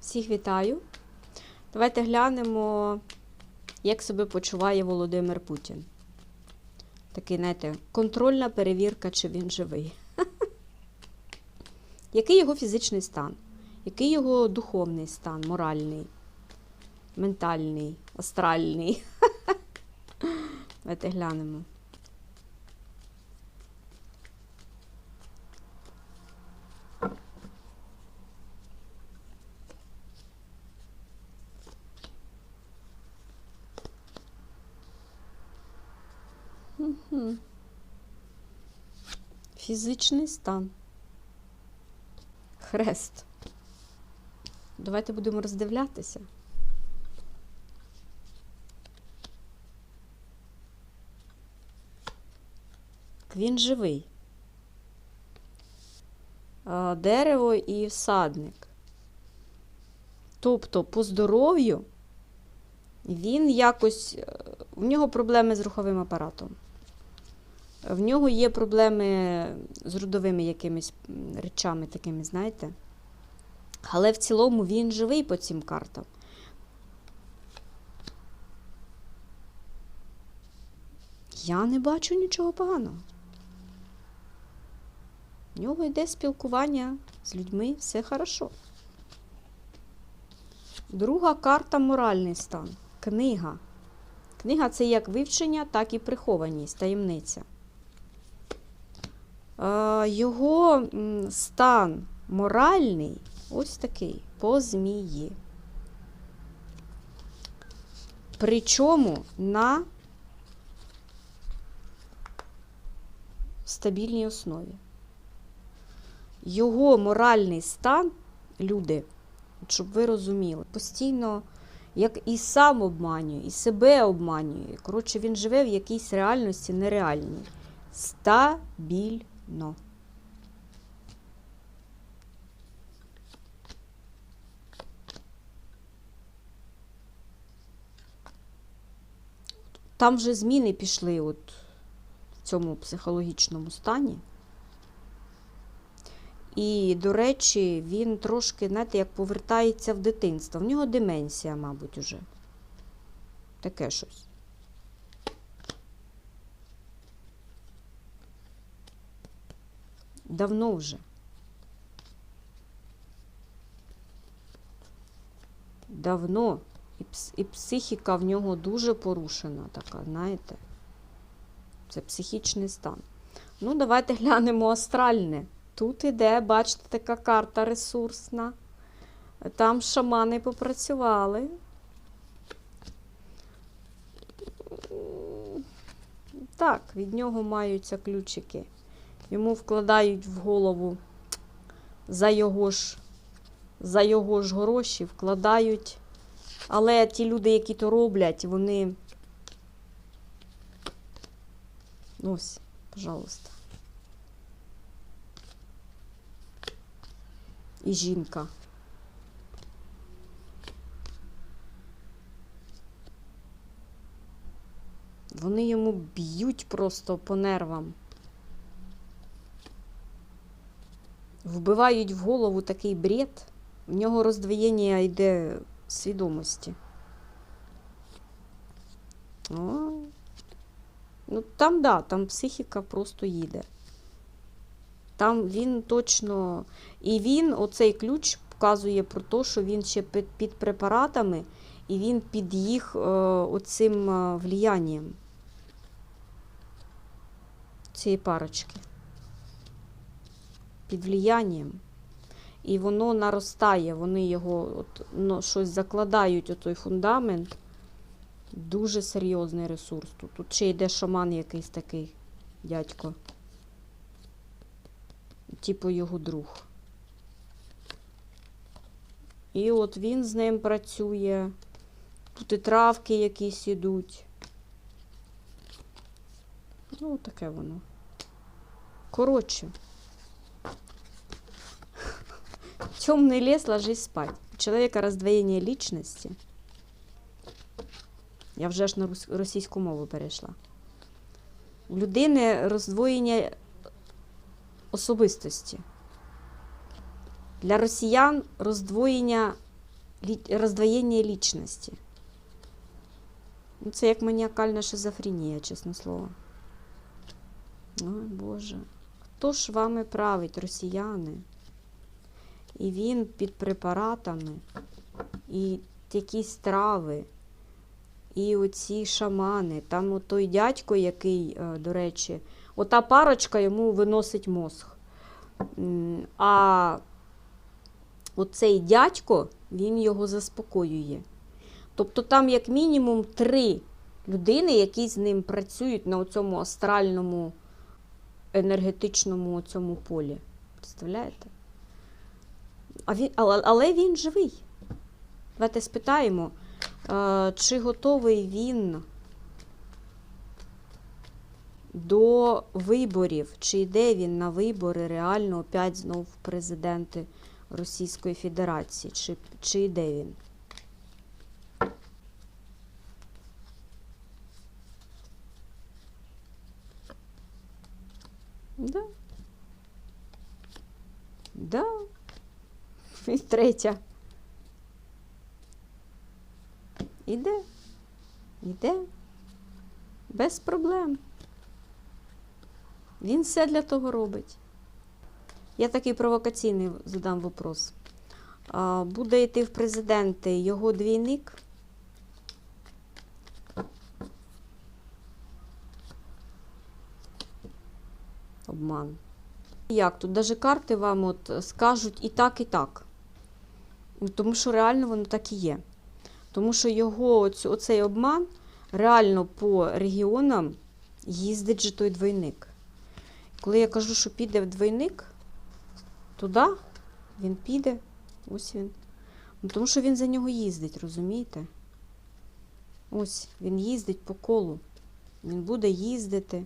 Всіх вітаю. Давайте глянемо, як себе почуває Володимир Путін. Такий, знаєте, контрольна перевірка, чи він живий. Який його фізичний стан? Який його духовний стан, моральний, ментальний, астральний? Давайте глянемо. Фізичний стан. Хрест. Давайте будемо роздивлятися. Він живий. Дерево і всадник. Тобто, по здоров'ю він якось. е, В нього проблеми з руховим апаратом. В нього є проблеми з родовими якимись речами, такими, знаєте. Але в цілому він живий по цим картам. Я не бачу нічого поганого. В нього йде спілкування з людьми, все хорошо. Друга карта моральний стан. Книга. Книга це як вивчення, так і прихованість, таємниця. Е, Його стан моральний ось такий по змії. Причому на стабільній основі. Його моральний стан, люди, щоб ви розуміли, постійно як і сам обманює, і себе обманює. Коротше, він живе в якійсь реальності нереальній. Стабільно. Там вже зміни пішли от в цьому психологічному стані. І, до речі, він трошки, знаєте, як повертається в дитинство. В нього деменція, мабуть, уже. Таке щось. Давно вже. Давно. І, пс- і психіка в нього дуже порушена, така, знаєте. Це психічний стан. Ну, давайте глянемо астральне. Тут іде, бачите, така карта ресурсна. Там шамани попрацювали. Так, від нього маються ключики. Йому вкладають в голову за його ж, за його ж гроші, вкладають. Але ті люди, які то роблять, вони. Ось, пожалуйста. І жінка. Вони йому б'ють просто по нервам. Вбивають в голову такий бред. В нього роздвоєння йде свідомості. О. Ну, там, да, там психіка просто їде. Там він точно. І він, оцей ключ, вказує про те, що він ще під, під препаратами, і він під їх е, оцим е, вліянням цієї парочки. Під вліянням. І воно наростає, вони його от, ну, щось закладають у той фундамент. Дуже серйозний ресурс. Тут, тут ще йде шаман якийсь такий дядько. Типу його друг. І от він з ним працює. Тут і травки якісь ідуть. Ну, таке воно. Коротше. Темный лес, ложись спать. У человека раздвоєння личности. Я вже ж на російську мову перейшла. У людини роздвоєння особистості. Для росіян роздвоєння роздвоєння лічності. Ну, це як маніакальна шизофренія, чесне слово. Ой, Боже. Хто ж вами править, росіяни? І він під препаратами, і якісь трави, і оці шамани. Там той дядько, який, е, до речі, ота парочка йому виносить мозг. А оцей дядько, він його заспокоює. Тобто там, як мінімум, три людини, які з ним працюють на цьому астральному, енергетичному цьому полі. Представляєте? А він, але, він живий. Давайте спитаємо, е, чи готовий він до виборів, чи йде він на вибори реально опять знов в президенти Російської Федерації, чи, чи йде він? Да. Да. І третя. Іде. Іде. Без проблем. Він все для того робить. Я такий провокаційний задам вопрос. Буде йти в президенти його двійник? Обман. Як тут? Даже карти вам от скажуть і так, і так. Тому що реально воно так і є. Тому що його оцю- оцей обман реально по регіонам їздить же той двойник. Коли я кажу, що піде в двойник, туди він піде. Ось він. Ну, тому що він за нього їздить, розумієте? Ось він їздить по колу. Він буде їздити.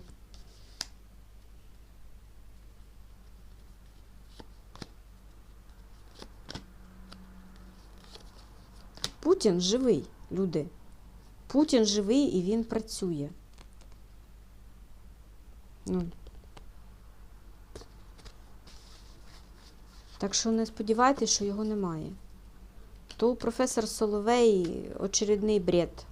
Путін живий, люди. Путін живий і він працює. Ну. Так що не сподівайтесь, що його немає. То професор Соловей очередний бред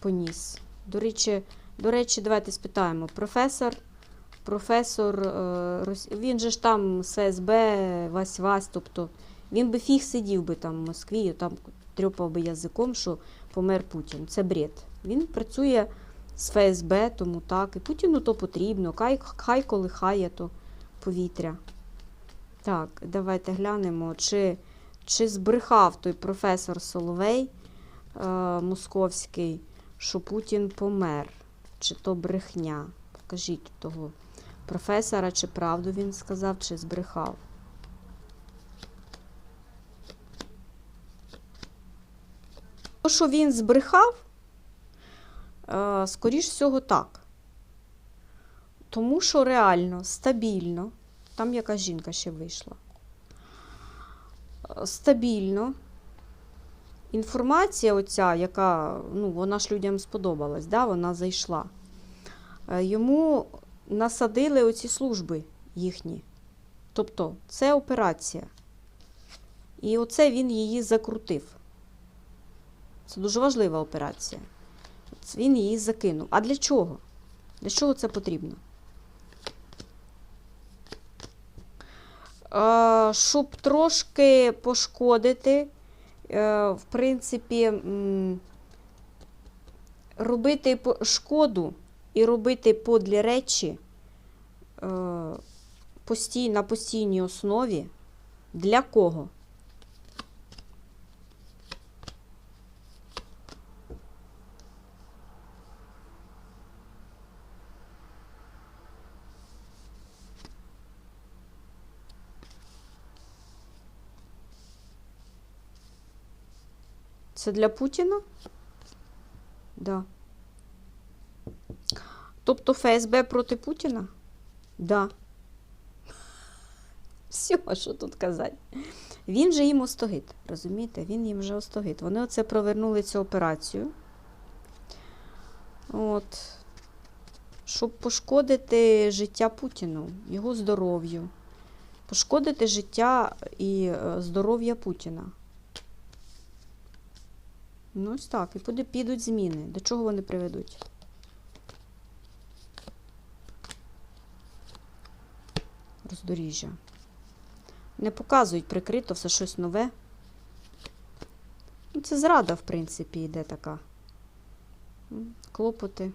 поніс. До речі, до речі, давайте спитаємо. Професор, професор, е, він же ж там з ФСБ, Вась-Вась, тобто він би фіг сидів би там в Москві, там трьопав би язиком, що помер Путін. Це бред. Він працює з ФСБ, тому так. І Путіну то потрібно. Хай, хай колихає то повітря. Так, давайте глянемо, чи, чи збрехав той професор Соловей е, московський, що Путін помер. Чи то брехня. Покажіть того професора, чи правду він сказав, чи збрехав. То, що він збрехав, е, скоріш всього, так. Тому що реально, стабільно, там якась жінка ще вийшла. Е, Стабільно. Інформація, оця, яка, ну, вона ж людям сподобалась, да, вона зайшла. Е, Йому насадили оці служби їхні. Тобто, це операція. І оце він її закрутив. Це дуже важлива операція. Він її закинув. А для чого? Для чого це потрібно? Е, Щоб трошки пошкодити, е, в принципі, робити шкоду і робити подлі речі е, на постійній основі. Для кого? Це для Путіна? Да. Тобто ФСБ проти Путіна? Да. Все, що тут казати. Він же їм остогид, розумієте? Він їм вже остогид. Вони оце провернули цю операцію. От. Щоб пошкодити життя Путіну, його здоров'ю. Пошкодити життя і е, здоров'я Путіна. Ну, ось так. І буде, підуть зміни. До чого вони приведуть? Роздоріжжя. Не показують прикрито все щось нове. Ну, це зрада, в принципі, йде така. Клопоти.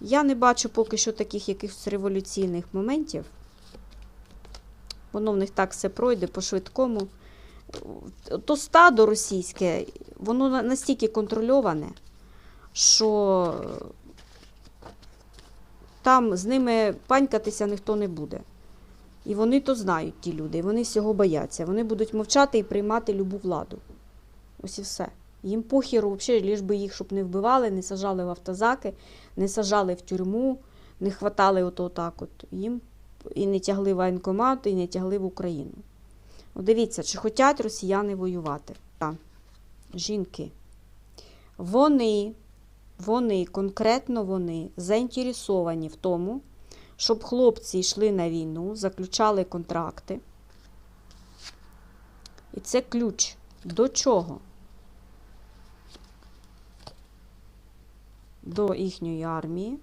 Я не бачу поки що таких якихось революційних моментів. Воно в них так все пройде по-швидкому. То стадо російське, воно настільки контрольоване, що там з ними панькатися ніхто не буде. І вони то знають, ті люди, і вони всього бояться. Вони будуть мовчати і приймати любу владу. Ось і все. Їм похіру, взагалі, ліж би їх, щоб не вбивали, не сажали в автозаки, не сажали в тюрму, не хватали ото так от. Їм і не тягли воєнкомат, і не тягли в Україну. От дивіться, чи хочуть росіяни воювати? Так. Жінки. Вони, вони, конкретно вони, заінтересовані в тому, щоб хлопці йшли на війну, заключали контракти. І це ключ. До чого? До їхньої армії,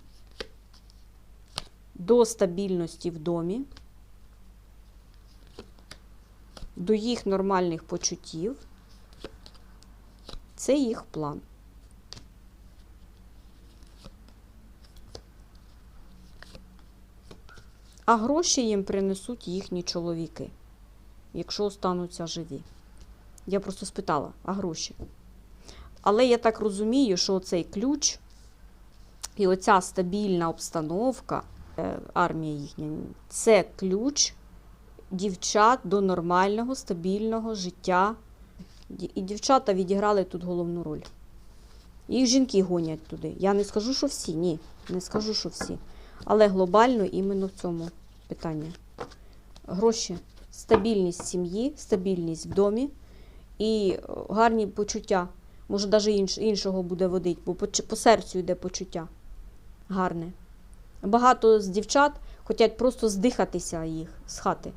до стабільності в домі, до їх нормальних почуттів. Це їх план. А гроші їм принесуть їхні чоловіки, якщо остануться живі. Я просто спитала, а гроші? Але я так розумію, що цей ключ і оця стабільна обстановка е, армії їхня це ключ дівчат до нормального, стабільного життя. І дівчата відіграли тут головну роль. Їх жінки гонять туди. Я не скажу, що всі, ні, не скажу, що всі. Але глобально іменно в цьому питанні. Гроші, стабільність сім'ї, стабільність в домі і е, гарні почуття. Може, навіть інш, іншого буде водить, бо по серцю йде почуття. Гарне. Багато з дівчат хочуть просто здихатися їх з хати.